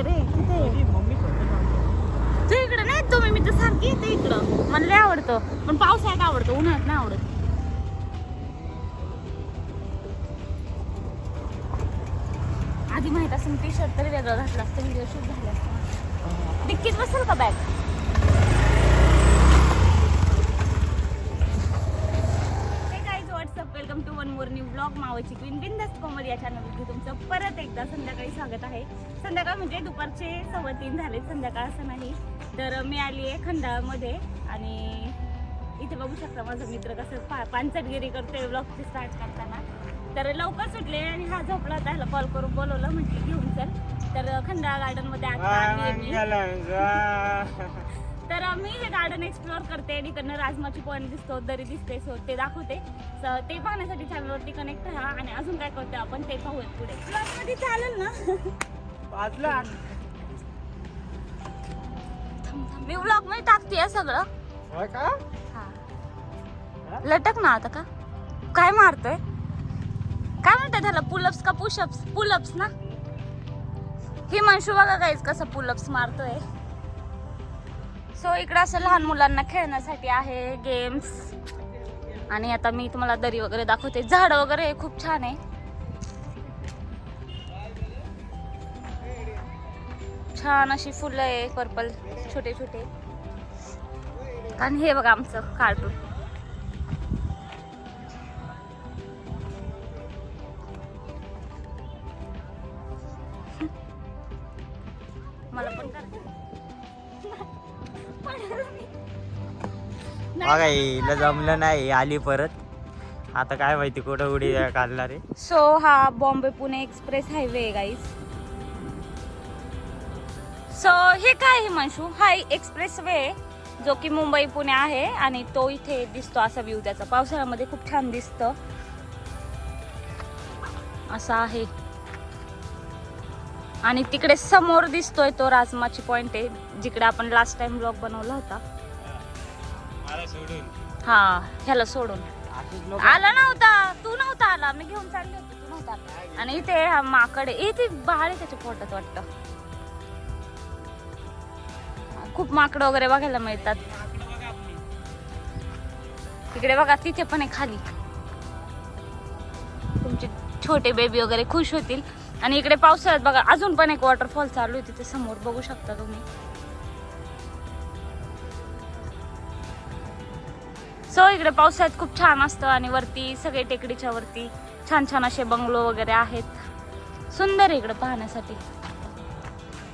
वगैरे तिथे तू इकडे नाही तुम्ही मी तर सारखी येते इकडं. मला लय आवडतं. पण पावसाळ्यात आवडतं उन्हाळ्यात नाही आवडत. आधी माहीत असेल टी शर्ट तरी वेगळं घातलं असतं व्हिडिओ शूट झालं असतं. डिक्कीत बसेल का बॅग ब्लॉग मावची क्वीन बिंदस कोमल या चॅनलमध्ये तुमचं परत एकदा संध्याकाळी स्वागत आहे. संध्याकाळ म्हणजे दुपारचे सव्वा तीन झाले संध्याकाळ असं नाही. तर मी आली आहे खंडाळमध्ये आणि इथे बघू शकता माझा मित्र कसं पा पानचटगिरी करतोय ब्लॉगची स्टार्ट करताना. तर लवकर सुटले आणि हा झोपला त्याला कॉल करून बोलवलं म्हटलं घेऊन चल. तर खंडाळा गार्डनमध्ये आता तर मी हे गार्डन एक्सप्लोअर करते आणि इकडनं राजमाची पॉईंट दिसतो दरी दिसते सो ते दाखवते. ते पाहण्यासाठी चॅनलवरती कनेक्ट राहा आणि अजून काय करतो आपण ते पाहूयात पुढे. मध्ये चालेल ना. मी ब्लॉगमध्ये टाकते सगळं हा. लटक ना आता का? काय मारतोय? काय म्हणतात त्याला? पुलअप्स का पुशअप्स पुलअप्स ना? ही मनशू बघा काहीच कसं पुलअप्स मारतोय. सो इकडं असं लहान मुलांना खेळण्यासाठी आहे गेम्स आणि आता मी तुम्हाला दरी वगैरे दाखवते. झाड वगैरे खूप छान आहे. छान अशी फुलं आहे पर्पल छोटे छोटे आणि हे बघा आमचं कार्टून बघा हिला जमलं नाही आली परत. आता काय माहिती कुठं उडी काढणार आहे. सो हा बॉम्बे पुणे एक्सप्रेस हायवे आहे गाईज सो हे काय आहे मनशू हा एक्सप्रेस वे जो की मुंबई पुणे आहे आणि तो इथे दिसतो असा व्ह्यू त्याचा. पावसाळ्यामध्ये खूप छान दिसतं. असा आहे. आणि तिकडे समोर दिसतोय तो राजमाची पॉइंट आहे जिकडे आपण लास्ट टाइम ब्लॉग बनवला होता. हा ह्याला सोडून. आला नव्हता. तू नव्हता आला. मी घेऊन चालले होते. तू नव्हता आला. आणि इथे हा माकड इथे बाळ त्याच्या पोटात वाटतं. खूप माकड वगैरे बघायला मिळतात. तिकडे बघा तिथे पण आहे खाली. तुमचे छोटे बेबी वगैरे खुश होतील. आणि इकडे पावसाळ्यात बघा अजून पण एक वॉटरफॉल चालू आहे तिथे समोर. बघू शकता तुम्ही. सो इकडे पावसाळ्यात खूप छान असतं आणि वरती सगळे टेकडीच्या वरती छान छान असे बंगलो वगैरे आहेत. सुंदर इकडे पाहण्यासाठी.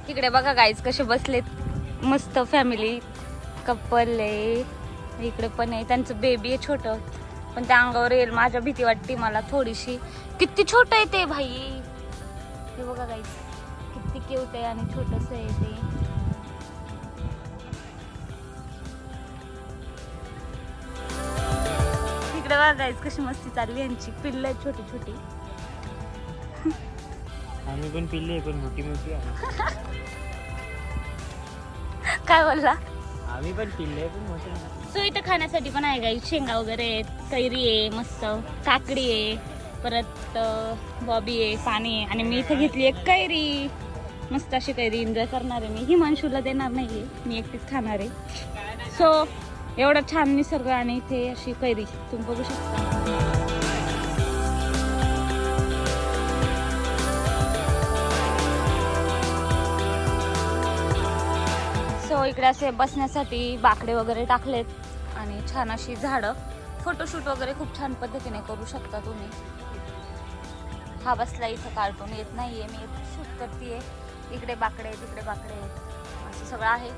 इकडे बघा गाईज कसे बसलेत. मस्त फॅमिली कपल आहे. इकडे पण आहे. त्यांचं बेबी आहे छोटं. पण त्या अंगावर येईल माझ्या भीती वाटते मला थोडीशी. किती छोट आहे ते भाई. हे बघा गाईज किती क्यूट आहे आणि छोटस आहे ते. इकडे बघा गाईज कशी मस्ती चालली यांची. पिल्ल छोटी छोटी. आम्ही पण पिल्ली पण मोठी मोठी आहे. काय बोलला? आम्ही पण पिल्ले पण मोठी आहे. सो इथं खाण्यासाठी पण आहे गाई शेंगा वगैरे आहेत कैरी आहे मस्त. काकडी आहे परत बॉबी आहे पाणी आहे. आणि मी इथे घेतली एक कैरी. मस्त अशी कैरी. एन्जॉय करणार आहे मी. ही मनशूला देणार नाहीये. मी एकटीच खाणार आहे. सो एवढा छान निसर्ग आणि इथे अशी कैरी. तुम्ही बघू शकता. सो इकडे असे बसण्यासाठी बाकडे वगैरे टाकलेत आणि छान अशी झाडं. फोटोशूट वगैरे खूप छान पद्धतीने करू शकता तुम्ही. हा बसला इथं कार्टून येत नाहीये. मी शूट करते इकडे बाकडे तिकडे बाकडे. असं सगळं आहे.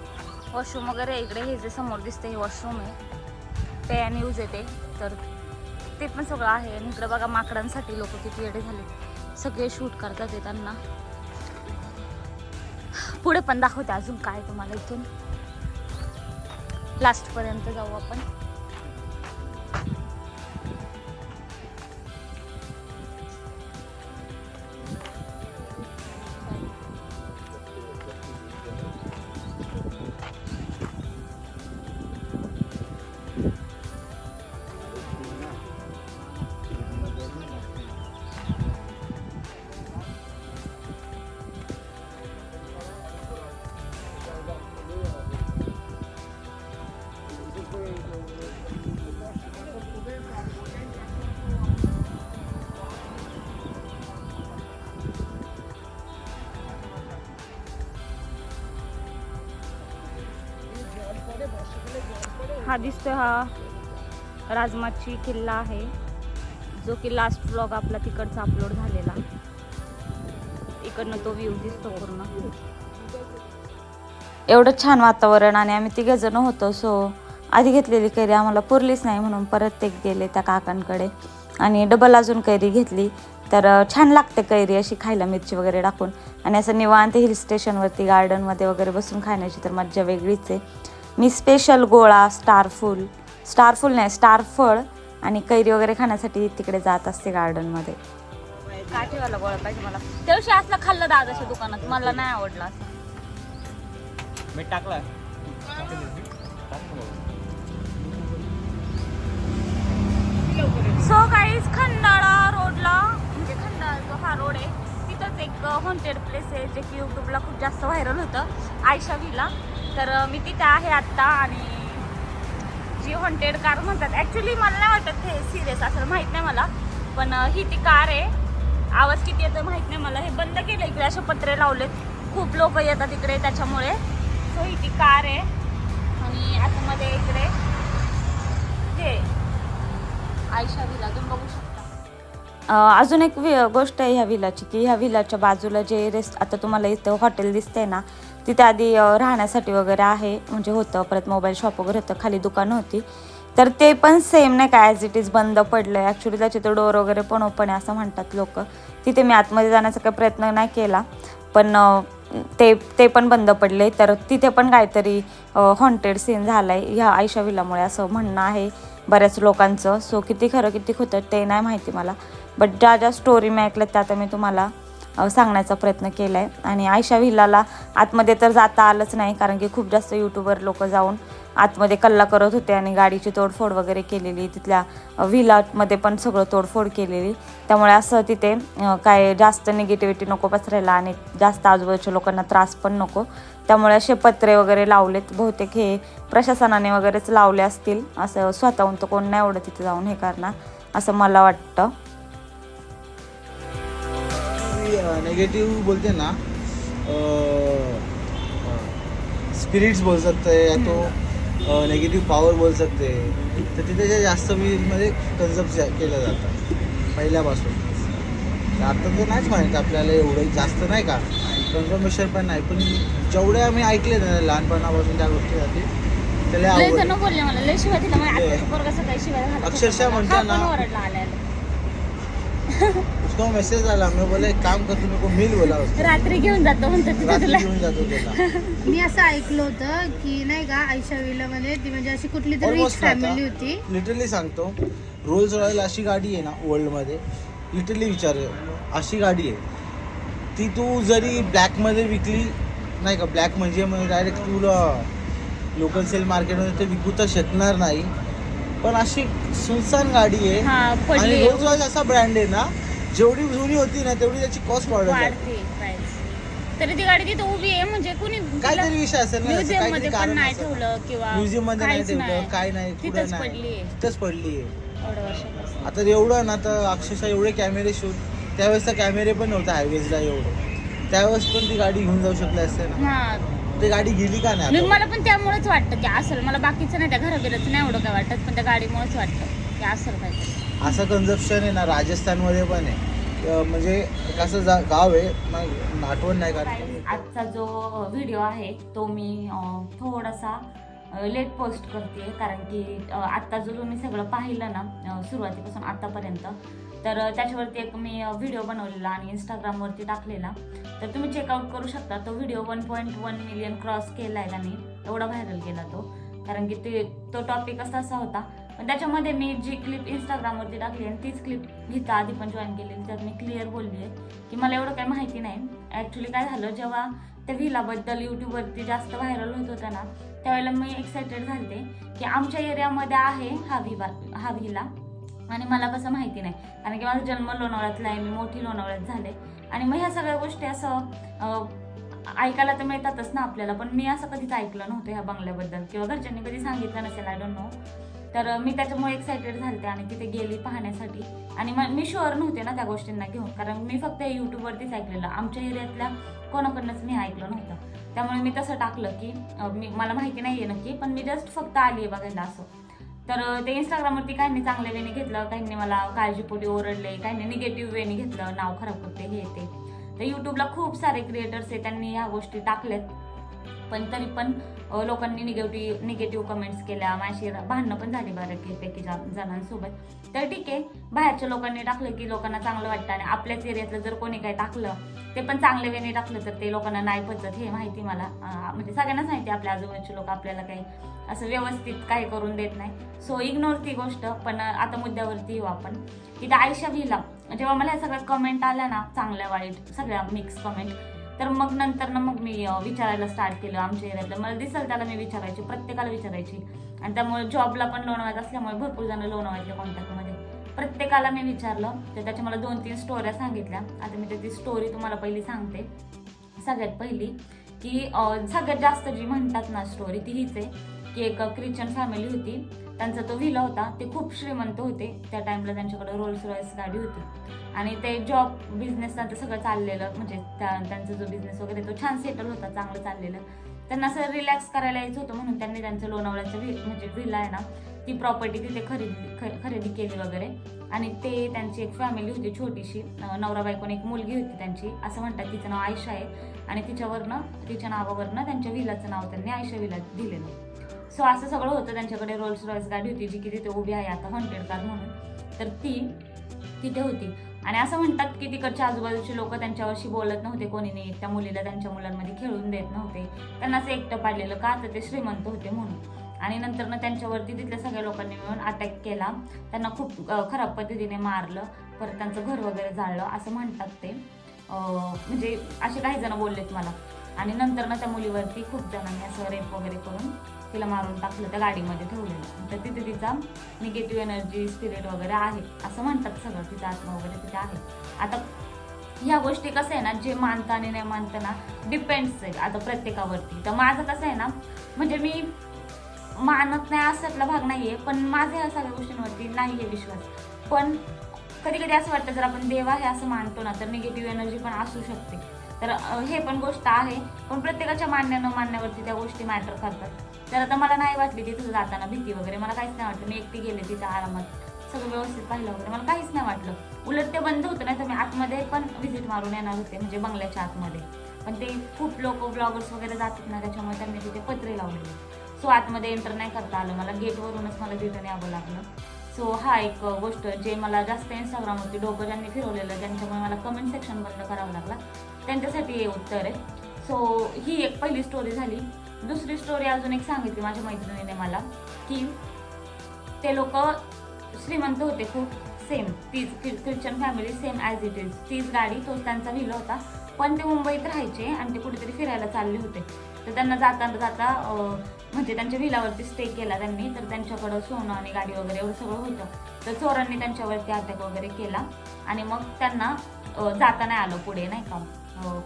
वॉशरूम वगैरे इकडे हे जे समोर दिसते हे वॉशरूम आहे. ते अँड यूज येते तर ते पण सगळं आहे. आणि इकडं बघा माकडांसाठी लोक किती येडे झाले सगळे शूट करतात ते त्यांना. पुढे पण दाखवते अजून काय तुम्हाला इथून. लास्टपर्यंत जाऊ आपण. हा दिसतोय हा राजमाची किल्ला आहे. जो की लास्ट ब्लॉग आपला तिकडचा अपलोड झालेला. इकडनं तो व्ह्यू दिसतो पूर्ण. एवढं छान वातावरण आणि आम्ही तिघे जण होतो सो आधी घेतलेली कैरी आम्हाला पुरलीच नाही म्हणून परत ते गेले त्या काकांकडे. आणि डबल अजून कैरी घेतली तर छान लागते कैरी अशी खायला मिरची वगैरे टाकून. आणि असं निवांत हिल स्टेशनवरती गार्डनमध्ये वगैरे बसून खाण्याची तर मज्जा वेगळीच आहे. मी स्पेशल गोळा स्टारफुल स्टारफुल नाही स्टारफळ आणि कैरी वगैरे खाण्यासाठी तिकडे जात असते गार्डनमध्ये काठीवाला गोळा पाहिजे मला? त्या दिवशी असला खाल्लं दादाच्या दुकानात मला नाही आवडला असं. मीठ टाकलं सो काहीच खंडाळा रोडला म्हणजे खंडाळा जो हा रोड आहे तिथंच एक हॉन्टेड प्लेस आहे जे की यूट्यूबला खूप जास्त व्हायरल होतं आयशा व्हिला तर मी तिथे आहे आत्ता आणि जी हॉन्टेड कार म्हणतात. ॲक्च्युली मला नाही वाटत हे सिरियस असं माहीत नाही मला. पण ही ती कार आहे. आवाज किती येतो माहीत नाही मला. हे बंद केलं इकडे असे पत्रे लावलेत. खूप लोक येतात इकडे त्याच्यामुळे. सो ही ती कार आहे. आणि आतमध्ये इकडे हे आयशा विला तुम्ही बघू शकता. अजून एक वि गोष्ट आहे ह्या विलाची की ह्या विलाच्या बाजूला जे रेस्ट आता तुम्हाला इथं हॉटेल दिसतंय ना तिथे आधी राहण्यासाठी वगैरे आहे. म्हणजे होतं परत मोबाईल शॉप वगैरे होतं खाली दुकानं होती. तर ते पण सेम नाही का ॲज इट इज बंद पडलं आहे ॲक्च्युली त्याचे तो डोअर वगैरे पण ओपन आहे असं म्हणतात लोक. तिथे मी आतमध्ये जाण्याचा काही प्रयत्न नाही केला. पण ते ते पण बंद पडले. तर तिथे पण काहीतरी हॉन्टेड सीन झाला आहे ह्या आयशा विलामुळे असं म्हणणं आहे बऱ्याच लोकांचं. सो किती खरं किती खोतं ते नाही माहिती मला. बट ज्या ज्या स्टोरी मी ऐकल्या त्या आता मी तुम्हाला सांगण्याचा प्रयत्न केला आहे आणि आयशा व्हिलाला आतमध्ये तर जाता आलंच नाही कारण की खूप जास्त यूट्यूबर लोक जाऊन आतमध्ये कल्ला करत होते आणि गाडीची तोडफोड वगैरे केलेली तिथल्या व्हिलामध्ये पण सगळं तोडफोड केलेली. त्यामुळे असं तिथे काय जास्त निगेटिव्हिटी नको पसरायला आणि जास्त आजूबाजूच्या लोकांना त्रास पण नको. त्यामुळे असे पत्रे वगैरे लावलेत बहुतेक हे प्रशासनाने वगैरेच लावले असतील. असं स्वतःहून तर कोण नाही एवढं तिथे जाऊन हे करणार असं मला वाटतं. नेगेटिव्ह बोलते ना स्पिरिट्स बोल सकते या तो नेगेटिव्ह पॉवर बोल सकते तर तिथे जे जास्त मध्ये कन्झर्व केलं जातं पहिल्यापासून. आता तर नाहीच माहीत आपल्याला एवढं जास्त नाही का? कन्फर्मेशन पण नाही पण जेवढे आम्ही ऐकले ना लहानपणापासून त्या गोष्टीसाठी त्याला. अक्षरशः म्हणता ना-. उसको मेसेज आला मी बोला एक काम करतो मी को मिल बोला. उसको. रात्री घेऊन जातो म्हणतो तिथे रात्री तुला. घेऊन जातो त्याला मी असं ऐकलं होतं की नाही का आयशा विलामध्ये ती म्हणजे अशी कुठली तरी रिच Almost फॅमिली. होती. लिटरली सांगतो रोल्स रॉयल अशी गाडी आहे ना वर्ल्डमध्ये लिटरली विचार अशी गाडी आहे. ती तू जरी ब्लॅकमध्ये विकली नाही का ब्लॅक म्हणजे डायरेक्ट तुला लोकल सेल मार्केटमध्ये ते विकू तर शकणार नाही. पण अशी सुनसान गाडी आहे. हा आणि पडली रोल्स रॉयल असा ब्रँड आहे ना जेवढी जुनी होती ना तेवढी त्याची कॉस्ट वाढत आहे वाढते price. तरी ती गाडी तिथे उभी आहे म्हणजे कुणी काहीतरी विषय असेल ना म्युझियम काहीतरी मध्ये पण कारण नाही असेल. ठेवलं किंवा म्युझियममध्ये नाही काहीच ठेवलं काय नाही कुठं तिथंच नाही. पडली तिथंच पडली आहे एवढ्या वर्षापासून. आता एवढं ना तर अक्षरशः एवढे कॅमेरे शूट त्यावेळेस तर कॅमेरे पण नव्हते हायवेजला एवढं. त्यावेळेस पण ती गाडी घेऊन जाऊ शकली असते ना. हा. ती गाडी गेली का नाही मी आता? मला पण त्यामुळेच वाटतं की असेल मला बाकीचं नाही त्या घराबिराचं नाही एवढं काय वाटत पण त्या गाडीमुळेच वाटतं. असं कन्झप्शन आहे ना राजस्थानमध्ये पण आहे. म्हणजे एक असं जा गाव आहे मला आठवण नाही का? आजचा जो व्हिडिओ आहे तो मी थोडासा लेट पोस्ट करते. कारण की आत्ता जो तुम्ही सगळं पाहिलं ना सुरुवातीपासून आतापर्यंत तर त्याच्यावरती एक मी व्हिडिओ बनवलेला आणि इंस्टाग्रामवरती टाकलेला. तर तुम्ही चेकआउट करू शकता. तो video one point one million cross केला आहे त्याने एवढा व्हायरल केला तो. कारण की ते तो टॉपिकच तसा होता पण त्याच्यामध्ये मी जी क्लिप इंस्टाग्रामवरती टाकली आणि तीच क्लिप घेता आधी पण जॉईन केलेली त्यात मी क्लिअर बोलली आहे. की मला एवढं काही माहिती नाही. ॲक्च्युली काय झालं जेव्हा त्या व्हिलाबद्दल यूट्यूबवरती जास्त व्हायरल होत होतं ना त्यावेळेला मी एक्सायटेड झाले की आमच्या एरियामध्ये आहे हा विवा हा व्हिला आणि मला कसं माहिती नाही. कारण की माझा जन्म लोणावळ्यातला आहे मी मोठी लोणावळ्यात झाले. आणि मग ह्या सगळ्या गोष्टी असं ऐकायला तर मिळतातच ना आपल्याला. पण मी असं कधीच ऐकलं नव्हतं ह्या बंगल्याबद्दल. किंवा घरच्यांनी कधी सांगितलं नसेल आय डोंट नो तर मी त्याच्यामुळे एक्सायटेड झालते आणि तिथे गेली पाहण्यासाठी. आणि मग मी शुअर नव्हते ना त्या गोष्टींना घेऊन कारण मी फक्त यूट्यूबवरतीच ऐकलेलं. आमच्या एरियातल्या कोणाकडनंच मी ऐकलं नव्हतं. त्यामुळे मी तसं टाकलं की मी मला माहिती नाही आहे नक्की पण मी जस्ट फक्त आली आहे बघायला असं. तर ते इंस्टाग्रामवरती काहींनी चांगल्या वेने घेतलं काहींनी मला काळजीपोटी ओरडले काहींनी निगेटिव्ह वेने घेतलं नाव खराब करते हे ते. तर यूट्यूबला खूप सारे क्रिएटर्स आहे त्यांनी ह्या गोष्टी टाकल्यात. पण तरी पण लोकांनी निगेटिव्ह निगेटिव्ह कमेंट्स केल्या. माझी भांडणं पण झाली बरं की पैकी जणांसोबत. तर ठीक आहे. बाहेरच्या लोकांनी टाकलं की लोकांना चांगलं वाटतं आणि आपल्याच एरियातलं जर कोणी काही टाकलं ते पण चांगल्या वेने टाकलं तर ते लोकांना नाही पचत. हे माहिती मला. म्हणजे सगळ्यांनाच माहिती आपल्या आजूबाजूचे लोक आपल्याला काही असं व्यवस्थित काही करून देत नाही. सो इग्नोर ती गोष्ट पण आता मुद्द्यावरती येऊ आपण. की त्या आयशा जेव्हा मला ह्या सगळ्या कमेंट आल्या ना चांगल्या वाईट सगळ्या मिक्स कमेंट तर मग नंतर ना मग मी विचारायला स्टार्ट केलं आमच्या एरियातलं मला दिसेल त्याला मी विचारायची प्रत्येकाला विचारायची. आणि त्यामुळे जॉबला पण लोणावळ्यात असल्यामुळे भरपूर जण लोणावळ्यातल्या कॉन्टॅक्टमध्ये प्रत्येकाला मी विचारलं तर त्याच्या मला दोन तीन स्टोऱ्या सांगितल्या. आता मी त्याची स्टोरी तुम्हाला पहिली सांगते. सगळ्यात पहिली की सगळ्यात जास्त जी म्हणतात ना स्टोरी ती हीच आहे की एक ख्रिश्चन फॅमिली होती. त्यांचा तो व्हिला होता ते खूप श्रीमंत होते. त्या टाइमला त्यांच्याकडे रोल्स रॉयस गाडी होती. आणि ते जॉब बिझनेस त्यांचं सगळं चाललेलं म्हणजे त्या- त्यांचा जो बिझनेस वगैरे तो छान सेटल होता चांगलं चाललेलं. त्यांना असं रिलॅक्स करायला यायचं होतं म्हणून त्यांनी त्यांचं लोणावळ्याचं व्हि- म्हणजे व्हिला आहे ना ती प्रॉपर्टी तिथे खरेदी ख- खरेदी केली वगैरे. आणि ते त्यांची एक फॅमिली होती छोटीशी नवरा बायकोने एक मुलगी होती त्यांची असं म्हणतात तिचं नाव आयशा आहे. आणि तिच्यावरनं तिच्या नावावरनं त्यांच्या विलाचं नाव त्यांनी आयशा विला दिलेलं. सो असं सगळं होतं त्यांच्याकडे. रोल्स रॉयस गाडी होती जी की तिथे उभी आहे आता हॉन्टेड कार म्हणून. तर ती तिथे होती. आणि असं म्हणतात की तिकडच्या आजूबाजूचे लोक त्यांच्यावरशी बोलत नव्हते कोणी नाही. त्या मुलीला त्यांच्या मुलांमध्ये खेळून देत नव्हते. त्यांना असं एकटं पाडलेलं का? तर ते श्रीमंत होते म्हणून. आणि नंतरनं त्यांच्यावरती तिथल्या सगळ्या लोकांनी मिळून अटॅक केला. त्यांना खूप खराब पद्धतीने मारलं. परत त्यांचं घर वगैरे जाळलं असं म्हणतात ते. म्हणजे असे काही जण बोललेत मला. आणि नंतर ना त्या मुलीवरती खूप जणांनी असं रेप वगैरे करून तिला मारून टाकलं त्या गाडीमध्ये ठेवलेलं. तर तिथे तिचा निगेटिव्ह एनर्जी स्पिरिट वगैरे आहे. असं म्हणतात सगळं तिचा आत्मा वगैरे तिथे आहे. आता ह्या गोष्टी कसं आहे ना जे मानता आणि नाही मानताना डिपेंड्स आहे आता प्रत्येकावरती. तर माझं कसं आहे ना म्हणजे मी मानत नाही असातला भाग नाही आहे पण माझ्या ह्या सगळ्या गोष्टींवरती आहे विश्वास. पण कधी कधी असं वाटतं जर आपण देव आहे असं मानतो ना तर निगेटिव्ह एनर्जी पण असू शकते. तर हे पण गोष्ट आहे. पण प्रत्येकाच्या मान्य न मानण्यावरती त्या गोष्टी मॅटर करतात. तर आता मला नाही वाटली तिथं जाताना भीती वगैरे. मला काहीच नाही वाटलं. मी एकटी गेले तिथं आरामात. सगळं व्यवस्थित पाहिलं वगैरे. मला काहीच नाही वाटलं. उलट ते बंद होतं नाही तर मी आतमध्ये पण व्हिजिट मारून येणार होते. म्हणजे बंगल्याच्या आतमध्ये. पण ते खूप लोक ब्लॉगर्स वगैरे जातात ना त्याच्यामुळे त्यांनी तिथे पत्रे लावलेले सो आतमध्ये एंटर नाही करता आलं. मला गेटवरूनच मला तिथं यावं लागलं. सो हा एक गोष्ट जे मला जास्त इंस्टाग्रामवरती डोकं ज्यांनी फिरवलेलं ज्यांच्यामुळे मला कमेंट सेक्शन बंद करावं लागला त्यांच्यासाठी हे उत्तर आहे. सो ही एक पहिली स्टोरी झाली. दुसरी स्टोरी अजून एक सांगितली माझ्या मैत्रिणीने मला की ते लोक श्रीमंत होते खूप सेम तीच Christian family same as it is तीच गाडी तोच त्यांचा व्हिला होता. पण ते मुंबईत राहायचे आणि ते कुठेतरी फिरायला चालले होते. तर त्यांना जाता जाता म्हणजे त्यांच्या व्हिलावरती स्टे केला त्यांनी तर त्यांच्याकडं सोनं आणि गाडी वगैरे एवढं सगळं होतं. तर चोरांनी त्यांच्यावरती अटॅक वगैरे केला. आणि मग त्यांना जाता नाही आलं पुढे नाही का?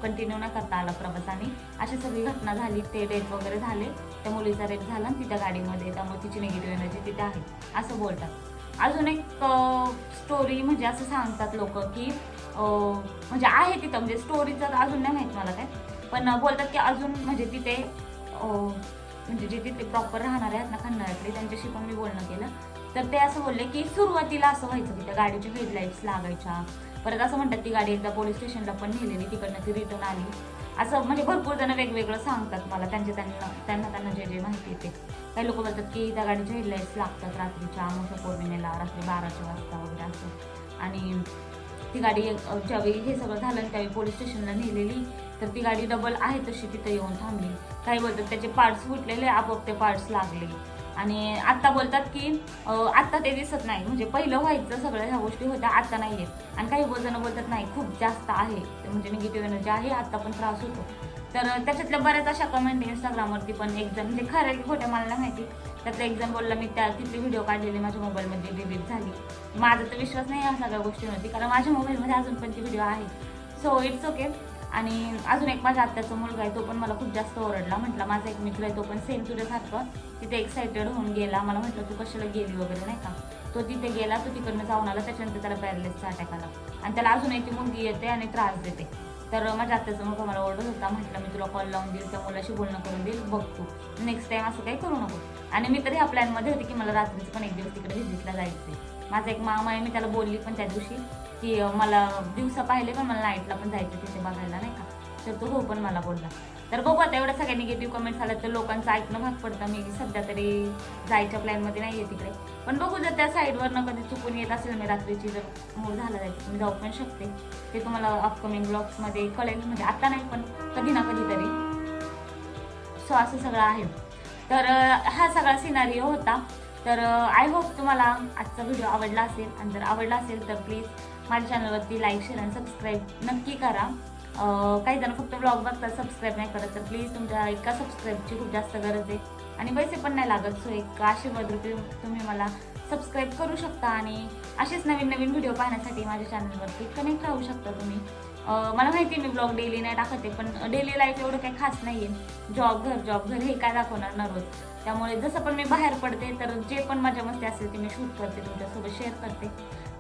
कंटिन्यू नाही करता आला प्रवासाने. अशी सगळी घटना झाली ते डेथ वगैरे झाले. त्या मुलीचा रेट झाला आणि तिच्या गाडीमध्ये त्यामुळे तिची निगेटिव्ह एनर्जी तिथे आहे. असं बोलतात. अजून एक स्टोरी म्हणजे असं सांगतात लोक की म्हणजे आहे तिथं. म्हणजे स्टोरीचं अजून नाही माहीत मला काय. पण बोलतात की अजून म्हणजे तिथे म्हणजे जे तिथे प्रॉपर राहणारे आहेत ना खंडाळ्यातले त्यांच्याशी पण मी बोलणं केलं. तर ते असं बोलले की सुरुवातीला असं व्हायचं की त्या गाडीची हेडलाईट्स लागायच्या. परत असं म्हणतात ती गाडी एकदा पोलीस स्टेशनला पण नेलेली तिकडनं ती रिटर्न आली. असं म्हणजे भरपूर जण वेगवेगळं सांगतात मला त्यांचे त्यांना त्यांना त्यांना जे जे माहिती येते काही लोक बोलतात की त्या गाडीच्या हेडलाईट्स लागतात रात्रीच्या मोठ्या पौर्णिमेला रात्री बाराच्या वाजता वगैरे असं. आणि ती गाडी ज्यावेळी हे सगळं झालं आणि त्यावेळी पोलीस स्टेशनला नेलेली तर ती गाडी डबल आहे तशी तिथं येऊन थांबली. काही बोलतात त्याचे पार्ट्स फुटलेले आपोआप ते पार्ट्स लागले. आणि आत्ता बोलतात की आत्ता ते दिसत नाही. म्हणजे पहिलं व्हायचं सगळ्या ह्या गोष्टी होत्या आता नाही आहेत आणि काही जण बोलतात नाही खूप जास्त आहे. म्हणजे निगेटिव्ह एनर्जी आहे आत्ता पण त्रास होतो. तर त्याच्यातल्या बऱ्याच अशा कमेंट इंस्टाग्रामवरती पण एक जण म्हणजे खऱ्या की खोट्या मला नाही माहिती. त्यातला एक जण बोलला मी त्या तिथली व्हिडिओ काढलेले माझ्या मोबाईलमध्ये डिलीट झाली. माझा तर विश्वास नाही या सगळ्या गोष्टींवरती कारण माझ्या मोबाईलमध्ये अजून पण ती व्हिडिओ आहे. सो इट्स ओके आणि अजून एक माझ्या आत्याचा मुलगा आहे तो पण मला खूप जास्त ओरडला. म्हटला माझा एक मित्र आहे तो पण सेम तुझ्यासारखं तिथे एक्साइटेड होऊन गेला. मला म्हटलं तू कशाला गेली वगैरे नाही का? तो तिथे गेला तो तिकडनं जाऊन आला त्याच्यानंतर त्याला पॅरलेसचा अटॅक आला. आणि त्याला अजूनही ती मुलगी येते आणि त्रास देते. तर माझ्या आत्याचा मुलगा मला ओरडत होता म्हटलं मी तुला कॉल लावून देईल त्या मुलाशी बोलणं करून देईल बघ तू. नेक्स्ट टाईम असं काही करू नको. आणि मी तरी ह्या प्लॅनमध्ये होते की मला रात्रीचं पण एक दिवस तिकडे व्हिजिटला जायचं माझा एक मामा आहे मी त्याला बोलली पण त्या दिवशी की मला दिवसा पाहिले पण मला नाईटला पण जायचं तिथे बघायला नाही का? तर तो हो पण मला बोलला. तर बघू आता एवढ्या सगळ्या निगेटिव्ह कमेंट्स आल्या तर लोकांचं ऐकणं भाग पडतं. मी सध्या तरी जायच्या प्लॅनमध्ये नाही आहे तिकडे. पण बघू जर त्या साईडवरनं कधी चुकून येत असेल मी रात्रीची जर मूड झाला जायचं मी जाऊ पण शकते. ते तुम्हाला अपकमिंग ब्लॉग्समध्ये कळेल. म्हणजे आता नाही पण कधी ना कधीतरी सो असं सगळं आहे. तर हा सगळा सिनारिओ होता. तर आय होप तुम्हाला आजचा व्हिडिओ आवडला असेल. आणि जर आवडला असेल तर प्लीज माझ्या चॅनलवरती लाईक शेअर आणि सबस्क्राईब नक्की करा. काही जण फक्त ब्लॉग बघतात सबस्क्राईब नाही करत तर प्लीज तुमच्या एका सबस्क्राईबची खूप जास्त गरज आहे. आणि पैसे पण नाही लागत सो एक आशीर्वाद रुपये तुम्ही मला सबस्क्राईब करू शकता. आणि असेच नवीन नवीन व्हिडिओ पाहण्यासाठी माझ्या चॅनलवरती कनेक्ट राहू शकता तुम्ही. मला माहिती आहे मी ब्लॉग डेली नाही टाकते पण डेली लाईफ एवढं काही खास नाही आहे जॉब घर जॉब घर हे काय दाखवणार ना रोज? त्यामुळे जसं पण मी बाहेर पडते तर जे पण माझ्या मस्ती असेल ते मी शूट करते तुमच्यासोबत शेअर करते.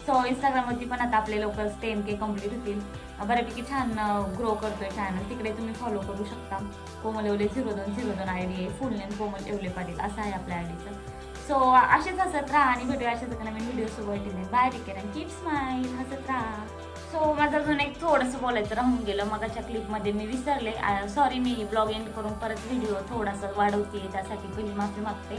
सो इंस्टाग्रामवरती पण आता आपले लवकर टेन के कंप्लीट होतील. बऱ्यापैकी छान ग्रो करतोय चॅनल तिकडे तुम्ही फॉलो करू शकता. कोमल एवले झिरो दोन झिरो दोन आय डी आहे. Full name Komal Evale Patil. असं आहे आपल्या आय डीचं सो असेच हसत राहा आणि भेटूया अशाच नवीन व्हिडिओ सोबत. Bye take care keep smile हसत राहा. सो माझं अजून एक थोडंसं बोलायचं राहून गेलं. मगाच्या क्लिपमध्ये मी विसरले. सॉरी मी ब्लॉग एंड करून परत व्हिडिओ थोडासा वाढवते त्यासाठी पहिली माफी मागते.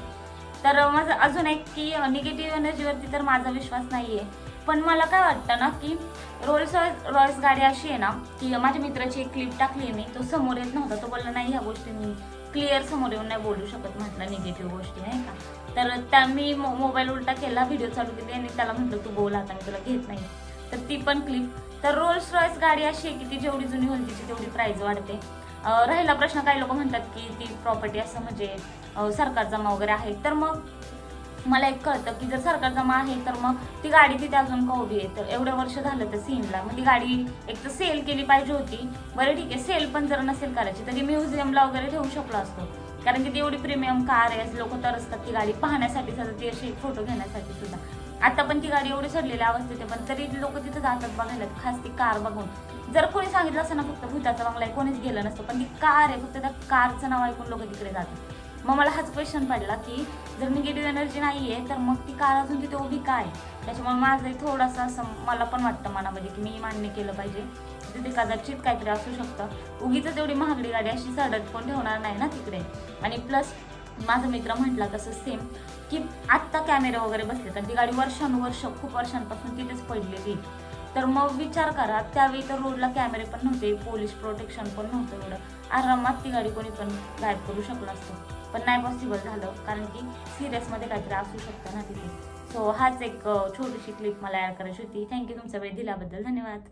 तर माझं अजून एक की निगेटिव्ह एनर्जीवरती तर माझा विश्वास नाही आहे पण मला काय वाटतं ना की रोल्स रॉयस गाडी अशी आहे ना की माझ्या मित्राची एक क्लिप टाकली मी. तो समोर येत नव्हता. तो बोलला नाही ह्या गोष्टी मी क्लिअर समोर येऊन नाही बोलू शकत. म्हटलं निगेटिव्ह गोष्टी नाही का? तर त्या मी मोबाईल उलटा केला व्हिडिओ चालू केली आणि त्याला म्हटलं तू बोल आता मी तुला घेत नाही. तर ती पण क्लिप तर रोल्स रॉयस गाडी अशी आहे की ती जेवढी जुनी होईल तिची तेवढी प्राईज वाढते. राहिला प्रश्न काही लोक म्हणतात की ती प्रॉपर्टी असं म्हणजे सरकार जमा वगैरे आहे. तर मग मला एक कळतं की जर सरकार जमा आहे तर मग ती गाडी तिथे अजून का उभी आहे. तर एवढं वर्ष झालं तर सीनला मग ती गाडी एक तर सेल केली पाहिजे होती. बरं ठीक आहे सेल पण जर नसेल करायची तर ती म्युझियमला वगैरे ठेवू शकलो असतो. कारण की ती एवढी प्रीमियम कार आहे लोक तरसतात ती गाडी पाहण्यासाठी सुद्धा ती अशी फोटो घेण्यासाठी सुद्धा. आता पण ती गाडी एवढी सडलेली अवस्थेत आहे पण तरी लोक तिथे जातात बघायला खास ती कार बघून. जर कोणी सांगितलं असं ना फक्त भूताचा बंगला आहे कोणीच गेलं नसतं पण ती कार आहे फक्त त्या कारचं नाव ऐकून लोक तिकडे जातात. मग मला हाच क्वेश्चन पडला की जर निगेटिव्ह एनर्जी नाही आहे तर मग ती कार अजून तिथे उभी काय? त्याच्यामुळे माझं थोडंसं असं मला पण वाटतं मनामध्ये की मी मान्य केलं पाहिजे. तिथे कदाचित काहीतरी असू शकतं. उगीच एवढी महागडी गाडी अशी सडत कोण ठेवणार नाही ना तिकडे. आणि प्लस माझा मित्र म्हटला तसं सेम की आत्ता कॅमेरे वगैरे बसले तर ती गाडी वर्षानुवर्ष खूप वर्षांपासून तिथेच पडलेली तर मग विचार करा त्यावेळी तर रोडला कॅमेरे पण नव्हते पोलीस प्रोटेक्शन पण नव्हतं एवढं. आरामात ती गाडी कोणी पण गायब करू शकलं असतं. पण नाही पॉसिबल झालं कारण की सिरियसमध्ये काहीतरी असू शकतं ना तिथे. सो हाच एक छोटीशी क्लिप मला ॲड करायची होती. थँक्यू तुमचा वेळ दिल्याबद्दल धन्यवाद.